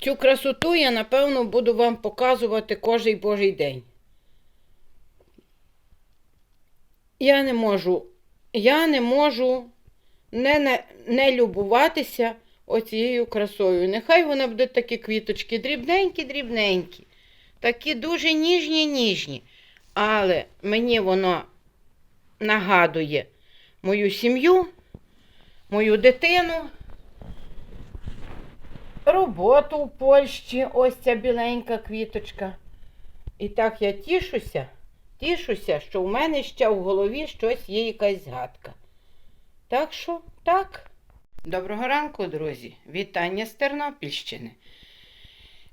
Цю красоту я, напевно, буду вам показувати кожний божий день. Я не можу, я не можу не, не, не любуватися оцією красою. Нехай вона буде такі квіточки дрібненькі, дрібненькі, такі дуже ніжні, ніжні. Але мені воно нагадує мою сім'ю, мою дитину, роботу в Польщі, ось ця біленька квіточка. І так я тішуся, тішуся, що в мене ще в голові щось є якась згадка. Так що, так. Доброго ранку, друзі! Вітання з Тернопільщини.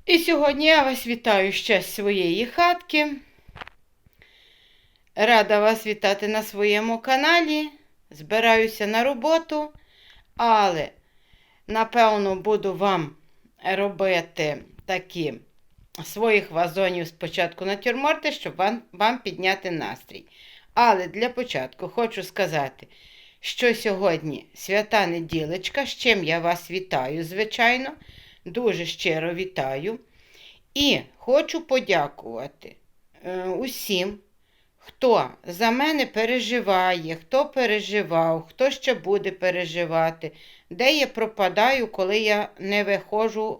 І сьогодні я вас вітаю ще з своєї хатки. Рада вас вітати на своєму каналі. Збираюся на роботу, але напевно буду вам робити такі своїх вазонів спочатку натюрморти, щоб вам, вам підняти настрій. Але для початку хочу сказати, що сьогодні свята неділечка, з чим я вас вітаю, звичайно, дуже щиро вітаю. І хочу подякувати е, усім, хто за мене переживає, хто переживав, хто ще буде переживати, де я пропадаю, коли я не виходжу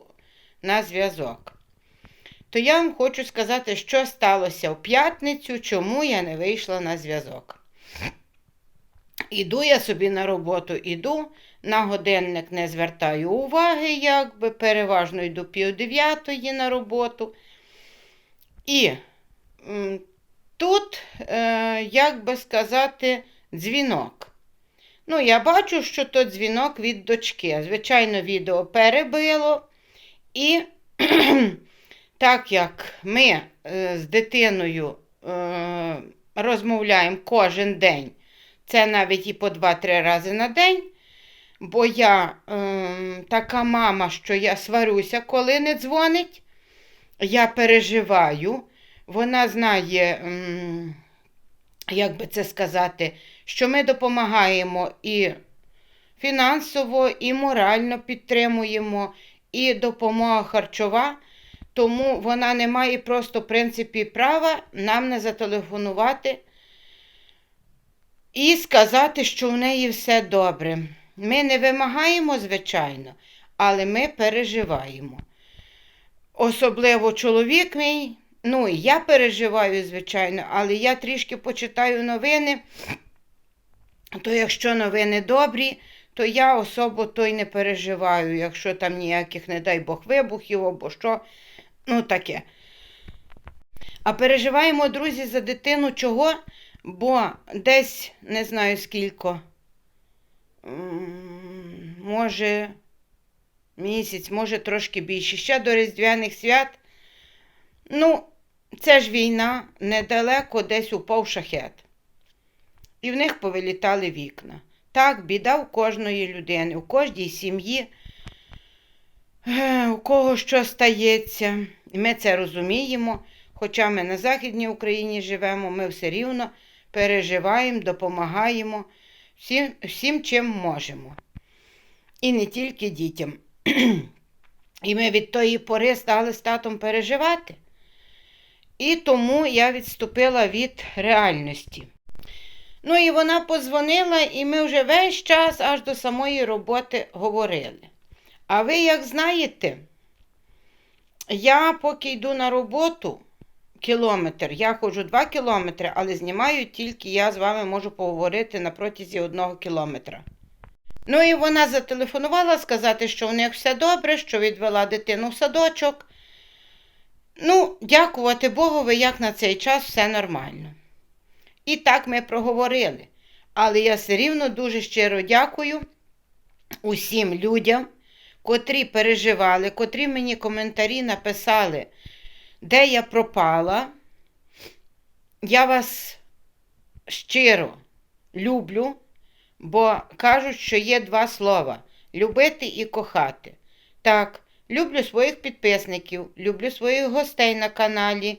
на зв'язок. То я вам хочу сказати, що сталося в п'ятницю, чому я не вийшла на зв'язок. Іду я собі на роботу, іду, на годинник не звертаю уваги, якби переважно йду пів дев'ятої на роботу. І тут, е, як би сказати, дзвінок. Ну, я бачу, що то дзвінок від дочки. Звичайно, відео перебило. І так як ми е, з дитиною е, розмовляємо кожен день, це навіть і по 2-3 рази на день, бо я така мама, що я сварюся, коли не дзвонить. Я переживаю. Вона знає, як би це сказати, що ми допомагаємо і фінансово, і морально підтримуємо, і допомога харчова. Тому вона не має просто, в принципі, права нам не зателефонувати і сказати, що в неї все добре. Ми не вимагаємо, звичайно, але ми переживаємо. Особливо чоловік мій, ну я переживаю, звичайно, але я трішки почитаю новини, то якщо новини добрі, то я особо то й не переживаю, якщо там ніяких, не дай Бог, вибухів або що, ну таке. А переживаємо, друзі, за дитину чого? Бо десь не знаю скільки, може місяць, може трошки більше. Ще до Різдвяних свят. Ну, це ж війна, недалеко десь упав шахет. І в них повилітали вікна. Так, біда у кожної людини, у кожній сім'ї, у кого що стається. І ми це розуміємо. Хоча ми на Західній Україні живемо, ми все рівно переживаємо, допомагаємо всім, всім чим можемо. І не тільки дітям. І ми від тої пори стали з татом переживати. І тому я відступила від реальності. Ну і вона позвонила, і ми вже весь час аж до самої роботи говорили. А ви як знаєте, я поки йду на роботу кілометр, я ходжу два кілометри, але знімаю тільки я з вами можу поговорити на протязі одного кілометра. Ну і вона зателефонувала сказати, що в них все добре, що відвела дитину в садочок. Ну, дякувати Богові, як на цей час все нормально. І так ми проговорили. Але я все рівно дуже щиро дякую усім людям, котрі переживали, котрі мені коментарі написали, де я пропала. Я вас щиро люблю, бо кажуть, що є два слова любити і кохати. Так, люблю своїх підписників, люблю своїх гостей на каналі,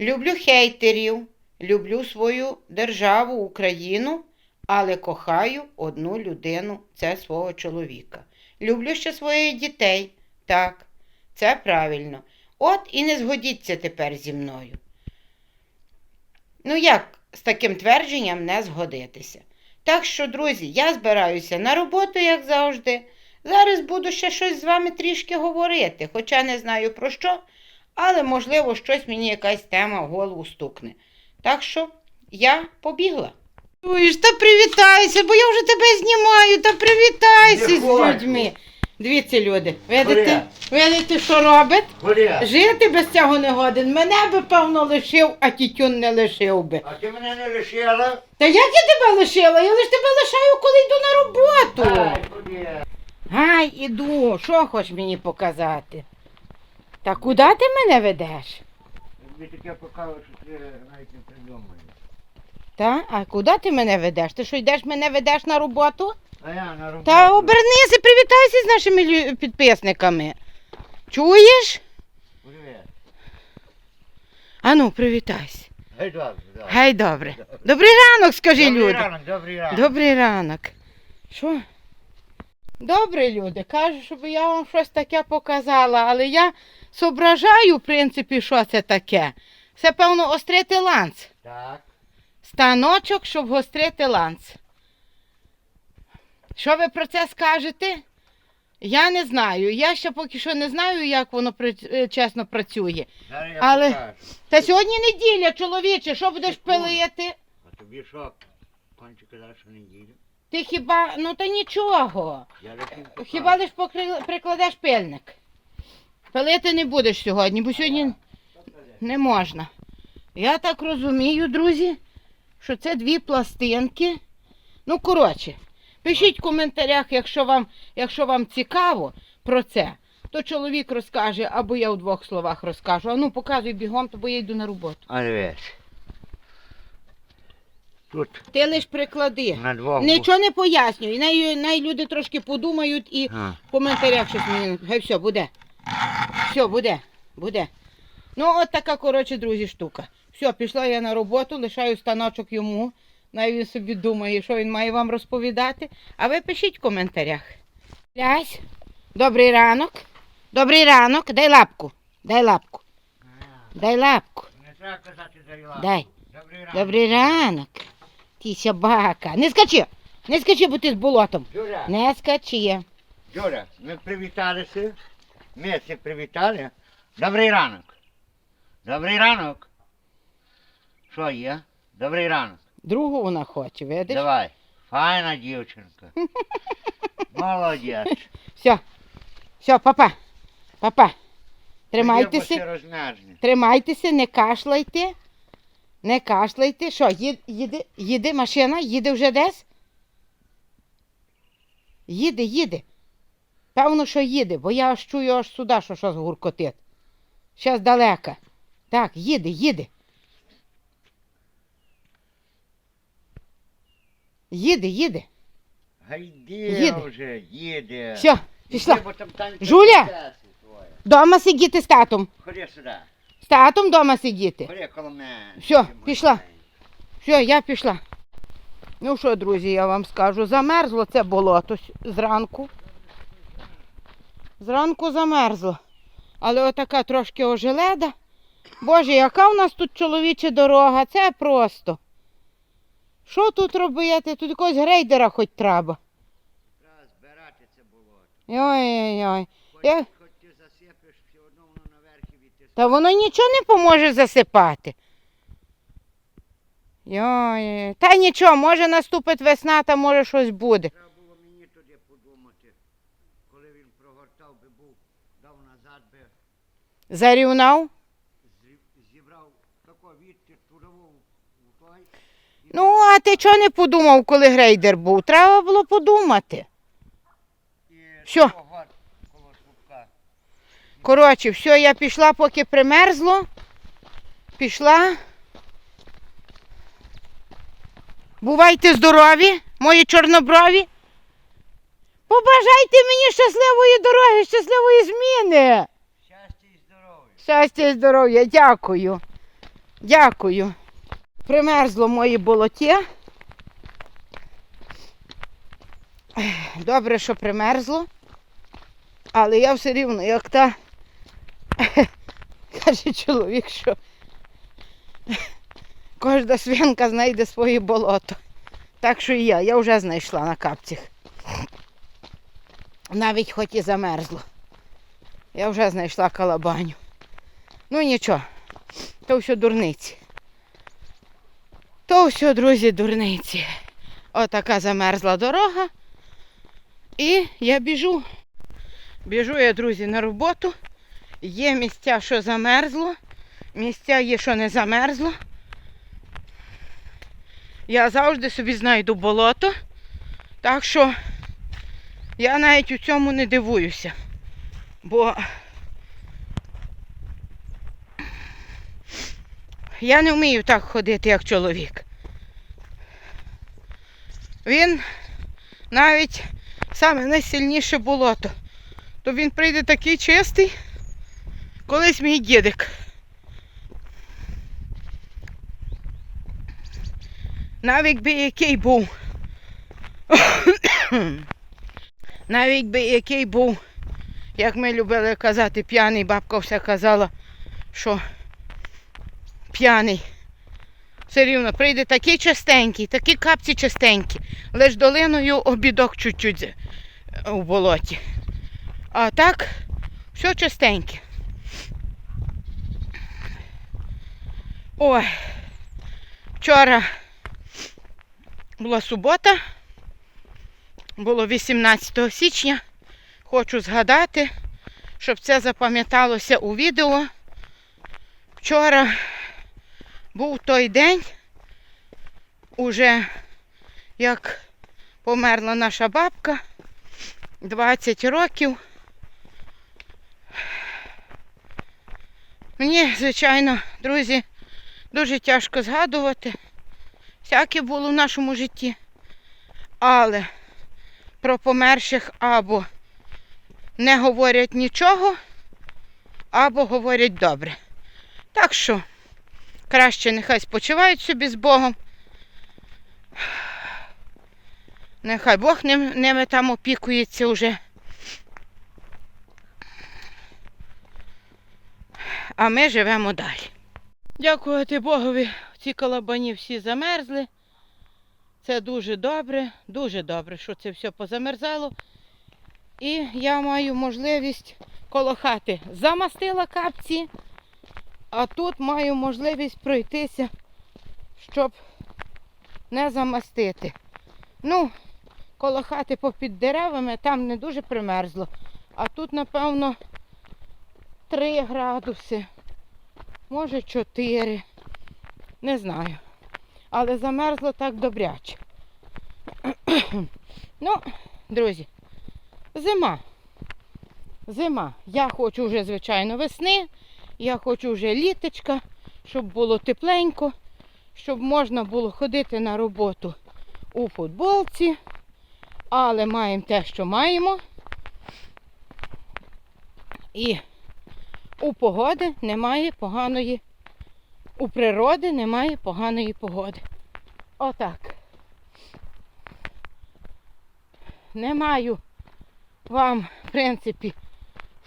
люблю хейтерів, люблю свою державу, Україну, але кохаю одну людину це свого чоловіка. Люблю ще своїх дітей. Так, Це правильно. От і не згодіться тепер зі мною. Ну як з таким твердженням не згодитися? Так що, друзі, я збираюся на роботу, як завжди. Зараз буду ще щось з вами трішки говорити, хоча не знаю про що, але, можливо, щось мені якась тема в голову стукне. Так що я побігла. Ой, та привітайся, бо я вже тебе знімаю, та привітайся Не з хочу. людьми. Дивіться, люди, видите, видите, що робить? Боря, Жити без цього не годен. Мене би, певно, лишив, а тітюн не лишив би. а ти мене не лишила? Та як я тебе лишила? Я лиш тебе лишаю, коли йду на роботу. Ай. Гай, іду, що хочеш мені показати? Та куди ти мене ведеш? Тобі таке покажу, що ти навіть не придумаєш. Та? А куди ти мене ведеш? Ти що йдеш мене ведеш на роботу? А я на роботу. Та обернися, привітайся з нашими лю- підписниками. Чуєш? Привіт. Ану, привітайся. Гей, добре, добре. Гай, добре. Добрий ранок, скажи, Добрий ранок, добрий ранок. Добрий ранок. Що? Добре, люди. Кажу, щоб я вам щось таке показала, але я зображаю, в принципі, що це таке. Це, певно, острити ланц. Так. Станочок, щоб гострити ланц. Що ви про це скажете? Я не знаю. Я ще поки що не знаю, як воно е, чесно працює. Зараз я Але- покажу. Та сьогодні неділя, чоловіче, що будеш пилити? А тобі що? Кончики далі неділю. Ти хіба, ну та нічого. Хіба лиш покри- прикладеш пильник. Пилити не будеш сьогодні, бо сьогодні не можна. Я так розумію, друзі, що це дві пластинки. Ну, коротше, пишіть в коментарях, якщо вам, якщо вам цікаво про це, то чоловік розкаже, або я у двох словах розкажу. А ну, показуй бігом, то бо я йду на роботу. А. Тут Ти лиш приклади. на двох. Нічого не пояснюй. Най, най люди трошки подумають і А. в коментарях щось мені. Хай все, буде. Все, буде. Буде. Ну, от така, коротше, друзі, штука. Все, пішла я на роботу, лишаю станочок йому. Най він собі думає, що він має вам розповідати. А ви пишіть в коментарях. Лясь, добрий ранок. Добрий ранок. Дай лапку. Дай лапку. Дай лапку. Не треба казати лапу. Дай. Добрий ранок. Добрий ранок. Ти собака. Не скачи. Не скачи, бо ти з болотом. Юля, Не скачи. Юля, ми привіталися. Ми це привітали. Добрий ранок. Добрий ранок. Що є? Добрий ранок. Другу вона хоче, видиш? Давай. Файна дівчинка. Молодець. Все. Все, папа. Папа. Тримайтеся. Тримайтеся, не кашляйте. Не кашляйте. Що, їде, їде, машина? Їде вже десь? Їде, їде. Певно, що їде, бо я аж чую аж сюди, що щось гуркотить. Щас далека. Так, їде, їде. Їде, їде. Гайди Їде. вже, їде. Все, пішла. Іди, бо там танці Жуля! твої. Дома сидіти з татом. Ходи сюди. Татом дома сидіти. Коло мене. Моя пішла. Все, я пішла. Ну що, друзі, я вам скажу, замерзло це болото зранку. Зранку замерзло. Але отака трошки ожеледа. Боже, яка в нас тут чоловіча дорога, це просто. Що тут робити? Тут якогось грейдера хоч треба. Треба збирати це болото. Ой-ой-ой. Хоч, Я- хоч ти засипеш, все одно воно наверх і відтисне. Та воно нічого не поможе засипати. Йой, та нічого, може наступить весна, та може щось буде. Треба було мені тоді подумати, коли він прогортав би був, дав назад би Зарівнав? зібрав тако відти турову в той. Ну, а ти чого не подумав, коли грейдер був? Треба було подумати. і всьо. тако гор коло слупка. Коротше, все, я пішла, поки примерзло. Пішла. Бувайте здорові, мої чорноброві. Побажайте мені щасливої дороги, щасливої зміни. Щастя і здоров'я. Щастя і здоров'я, дякую. Дякую. Примерзло моє болоті. Добре, що примерзло. Але я все рівно, як та Каже чоловік, що кожна свинка знайде своє болото. Так що і я, я вже знайшла на капцях. Навіть хоч і замерзло. Я вже знайшла калабаню. Ну нічого, то все дурниці. То все, друзі, дурниці. Отака замерзла дорога. І я біжу. Біжу я, друзі, на роботу. Є місця, що замерзло, місця є, що не замерзло. Я завжди собі знайду болото. Так що я навіть у цьому не дивуюся. Бо я не вмію так ходити, як чоловік. Він навіть саме найсильніше болото, то він прийде такий чистий, колись мій дідик. Навіть би який був. Навіть би який був, як ми любили казати, п'яний, бабка все казала, що п'яний. Все рівно прийде такий частенький, такі капці частенькі, лиш долиною обідок чуть-чуть у болоті. А так, все частеньке. Ой, вчора була субота, було 18 січня. Хочу згадати, щоб це запам'яталося у відео. Вчора був той день, уже як померла наша бабка, 20 років. Мені, звичайно, друзі, дуже тяжко згадувати. Всяке було в нашому житті. Але про померших або не говорять нічого, або говорять добре. Так що краще нехай спочивають собі з Богом. Нехай Бог ним, ними там опікується вже. А ми живемо далі. Дякувати Богові, ці колобані всі замерзли. Це дуже добре, дуже добре, що це все позамерзало. І я маю можливість коло хати замастила капці, а тут маю можливість пройтися, щоб не замастити. Ну, коло хати попід деревами там не дуже примерзло. А тут, напевно, 3 градуси, може 4. Не знаю. Але замерзло так добряче. ну, друзі, зима. Зима. Я хочу вже, звичайно, весни. Я хочу вже літочка, щоб було тепленько, щоб можна було ходити на роботу у футболці. Але маємо те, що маємо. І у погоди немає поганої, у природи немає поганої погоди. Отак. Не маю вам, в принципі,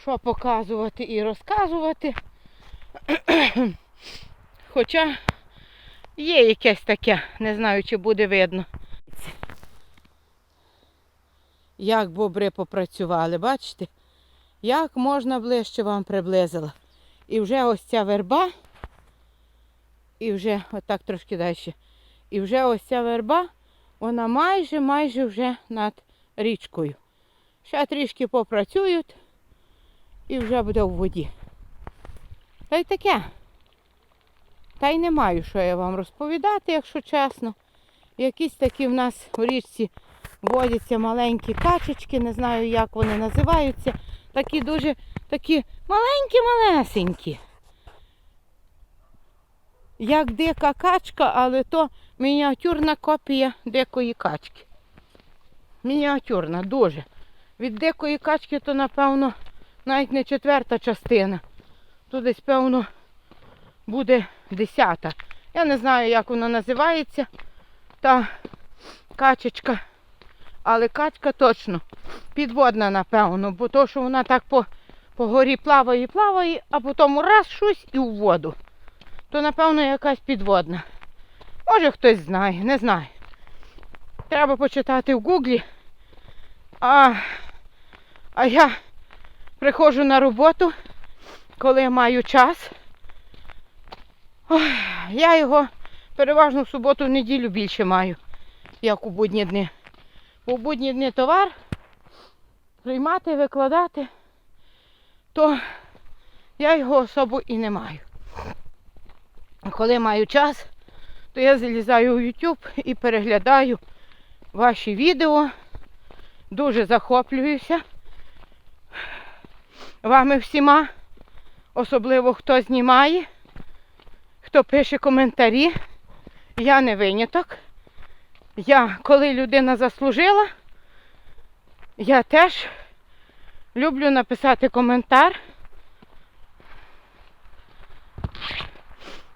що показувати і розказувати. Хоча є якесь таке, не знаю, чи буде видно. Як бобри попрацювали, бачите? Як можна ближче вам приблизила. І вже ось ця верба, і вже отак трошки далі. І вже ось ця верба, вона майже майже вже над річкою. Ще трішки попрацюють і вже буде в воді. Та й таке. Та й не маю, що я вам розповідати, якщо чесно. Якісь такі в нас у річці водяться маленькі качечки, не знаю, як вони називаються. Такі дуже такі маленькі-малесенькі. Як дика качка, але то мініатюрна копія дикої качки. Мініатюрна, дуже. Від дикої качки то, напевно, навіть не четверта частина. Тут десь, певно, буде десята. Я не знаю, як вона називається, та качечка. Але качка точно підводна, напевно, бо то, що вона так по, по горі плаває, плаває, а потім раз щось і в воду. То, напевно, якась підводна. Може хтось знає, не знаю. Треба почитати в гуглі. А, а я приходжу на роботу, коли маю час. Ой, я його переважно в суботу, в неділю більше маю, як у будні дні. В будні дні товар приймати, викладати, то я його особо і не маю. Коли маю час, то я залізаю у YouTube і переглядаю ваші відео. Дуже захоплююся вами всіма, особливо хто знімає, хто пише коментарі. Я не виняток. Я, коли людина заслужила, я теж люблю написати коментар.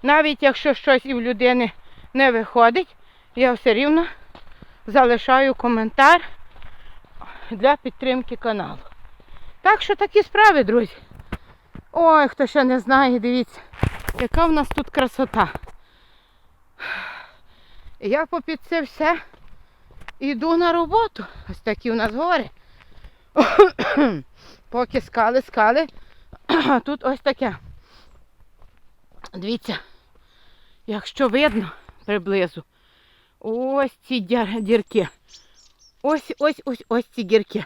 Навіть якщо щось і в людини не виходить, я все рівно залишаю коментар для підтримки каналу. Так що такі справи, друзі. Ой, хто ще не знає, дивіться, яка в нас тут красота. Я попід це все йду на роботу. Ось такі у нас гори. Поки скали, скали. Тут ось таке. Дивіться, якщо видно приблизу, ось ці дірки. Ось ось ось ось ці гірки.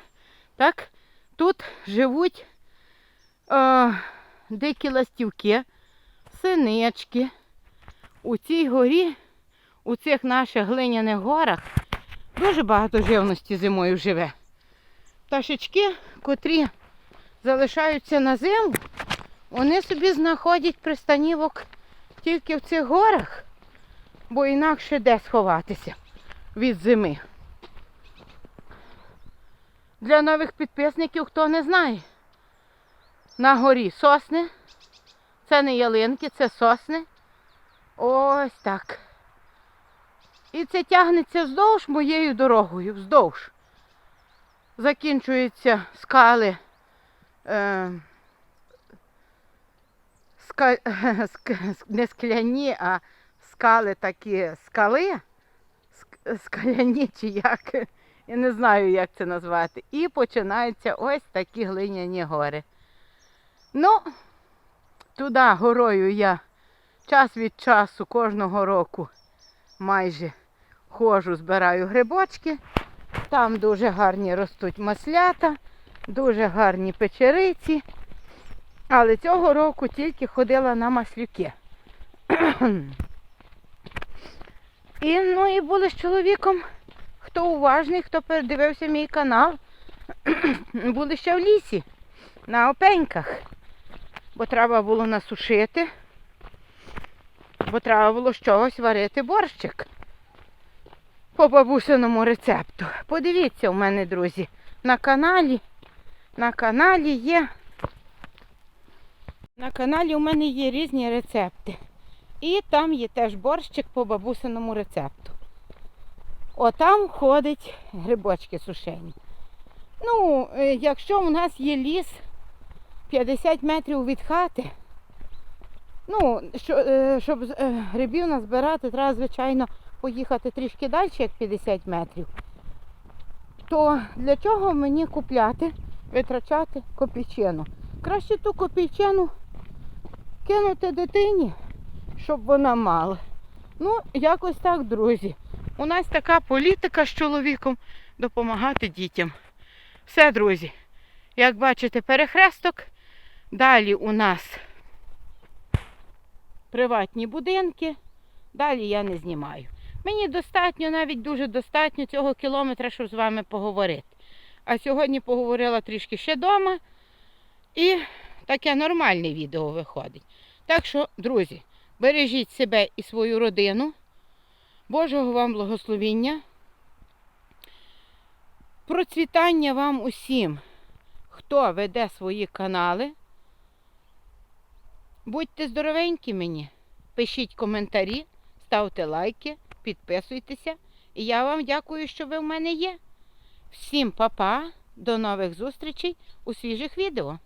Так? Тут живуть е, дикі ластівки, синички. У цій горі, у цих наших глиняних горах, дуже багато живності зимою живе. Пташечки, котрі залишаються на зиму, вони собі знаходять пристанівок тільки в цих горах, бо інакше де сховатися від зими. Для нових підписників, хто не знає, на горі сосни. Це не ялинки, це сосни. Ось так. І це тягнеться вздовж моєю дорогою, вздовж. Закінчуються скали. Е, ска, ск- не скляні, а скали такі скали. Ск- Скаляні чи як. Я не знаю, як це назвати. І починаються ось такі глиняні гори. Ну, туди горою я час від часу кожного року майже ходжу, збираю грибочки. Там дуже гарні ростуть маслята, дуже гарні печериці. Але цього року тільки ходила на маслюки. І, ну, і були з чоловіком, хто уважний, хто передивився мій канал, були ще в лісі, на опеньках. Бо треба було насушити, бо треба було з чогось варити борщик по бабусиному рецепту. Подивіться у мене, друзі, на каналі. На каналі є. На каналі у мене є різні рецепти. І там є теж борщик по бабусиному рецепту. Отам ходять грибочки сушені. Ну, е, якщо у нас є ліс 50 метрів від хати, ну, е, щоб е, грибів назбирати, треба, звичайно, поїхати трішки далі, як 50 метрів. То для чого мені купляти, витрачати копійчину? Краще ту копійчину кинути дитині, щоб вона мала. Ну, якось так, друзі. У нас така політика з чоловіком допомагати дітям. Все, друзі. Як бачите, перехресток. Далі у нас приватні будинки. Далі я не знімаю. Мені достатньо, навіть дуже достатньо цього кілометра, щоб з вами поговорити. А сьогодні поговорила трішки ще вдома. І таке нормальне відео виходить. Так що, друзі, бережіть себе і свою родину. Божого вам благословіння. Процвітання вам усім, хто веде свої канали. Будьте здоровенькі мені. Пишіть коментарі, ставте лайки, підписуйтеся. І я вам дякую, що ви в мене є. Всім па-па, до нових зустрічей у свіжих відео.